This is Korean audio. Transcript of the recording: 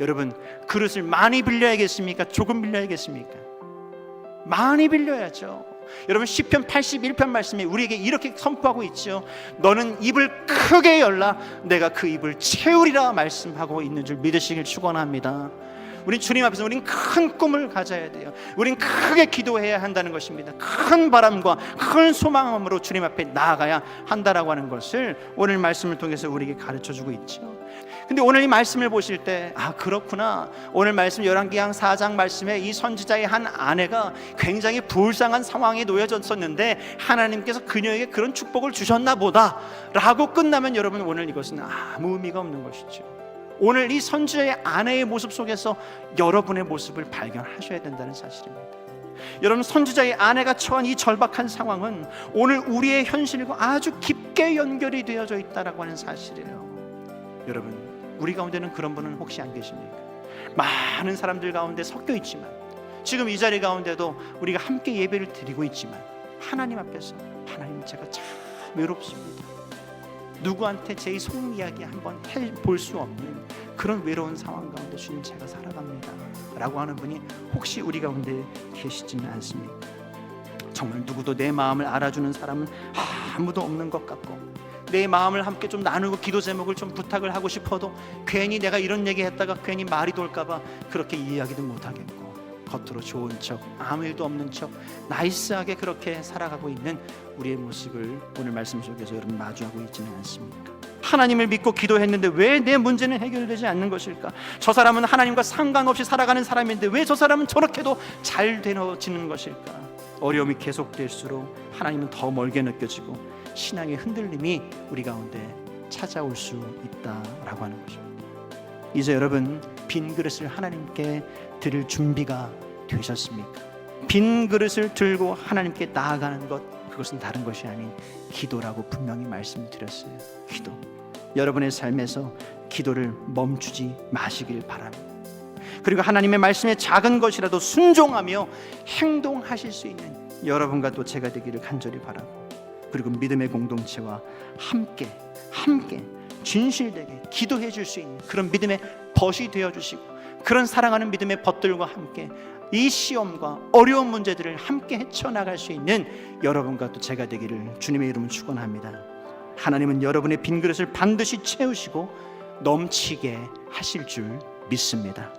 여러분 그릇을 많이 빌려야겠습니까? 조금 빌려야겠습니까? 많이 빌려야죠. 여러분 시편 81편 말씀에 우리에게 이렇게 선포하고 있죠. 너는 입을 크게 열라 내가 그 입을 채우리라 말씀하고 있는 줄 믿으시길 축원합니다. 우린 주님 앞에서 우린 큰 꿈을 가져야 돼요. 우린 크게 기도해야 한다는 것입니다. 큰 바람과 큰 소망으로 주님 앞에 나아가야 한다라고 하는 것을 오늘 말씀을 통해서 우리에게 가르쳐 주고 있죠. 근데 오늘 이 말씀을 보실 때 아 그렇구나 오늘 말씀 열왕기상 4장 말씀에 이 선지자의 한 아내가 굉장히 불쌍한 상황에 놓여졌었는데 하나님께서 그녀에게 그런 축복을 주셨나 보다라고 끝나면 여러분 오늘 이것은 아무 의미가 없는 것이죠. 오늘 이 선지자의 아내의 모습 속에서 여러분의 모습을 발견하셔야 된다는 사실입니다. 여러분 선지자의 아내가 처한 이 절박한 상황은 오늘 우리의 현실과 아주 깊게 연결이 되어져 있다라고 하는 사실이에요. 여러분 우리 가운데는 그런 분은 혹시 안 계십니까? 많은 사람들 가운데 섞여 있지만 지금 이 자리 가운데도 우리가 함께 예배를 드리고 있지만 하나님 앞에서 하나님 제가 참 외롭습니다. 누구한테 제 속 이야기 한번 해볼 수 없는 그런 외로운 상황 가운데 주님 제가 살아갑니다. 라고 하는 분이 혹시 우리 가운데 계시지는 않습니까? 정말 누구도 내 마음을 알아주는 사람은 아무도 없는 것 같고 내 마음을 함께 좀 나누고 기도 제목을 좀 부탁을 하고 싶어도 괜히 내가 이런 얘기 했다가 괜히 말이 돌까봐 그렇게 이야기도 못하겠고 겉으로 좋은 척 아무 일도 없는 척 나이스하게 그렇게 살아가고 있는 우리의 모습을 오늘 말씀 속에서 여러분 마주하고 있지는 않습니까? 하나님을 믿고 기도했는데 왜 내 문제는 해결되지 않는 것일까? 저 사람은 하나님과 상관없이 살아가는 사람인데 왜 저 사람은 저렇게도 잘 되어지는 것일까? 어려움이 계속될수록 하나님은 더 멀게 느껴지고 신앙의 흔들림이 우리 가운데 찾아올 수 있다라고 하는 것입니다. 이제 여러분 빈 그릇을 하나님께 드릴 준비가 되셨습니까? 빈 그릇을 들고 하나님께 나아가는 것 그것은 다른 것이 아닌 기도라고 분명히 말씀드렸어요. 기도. 여러분의 삶에서 기도를 멈추지 마시길 바랍니다. 그리고 하나님의 말씀에 작은 것이라도 순종하며 행동하실 수 있는 여러분과 또 제가 되기를 간절히 바라고 그리고 믿음의 공동체와 함께 함께 진실되게 기도해 줄 수 있는 그런 믿음의 벗이 되어 주시고 그런 사랑하는 믿음의 벗들과 함께 이 시험과 어려운 문제들을 함께 헤쳐나갈 수 있는 여러분과 또 제가 되기를 주님의 이름으로 축원합니다. 하나님은 여러분의 빈 그릇을 반드시 채우시고 넘치게 하실 줄 믿습니다.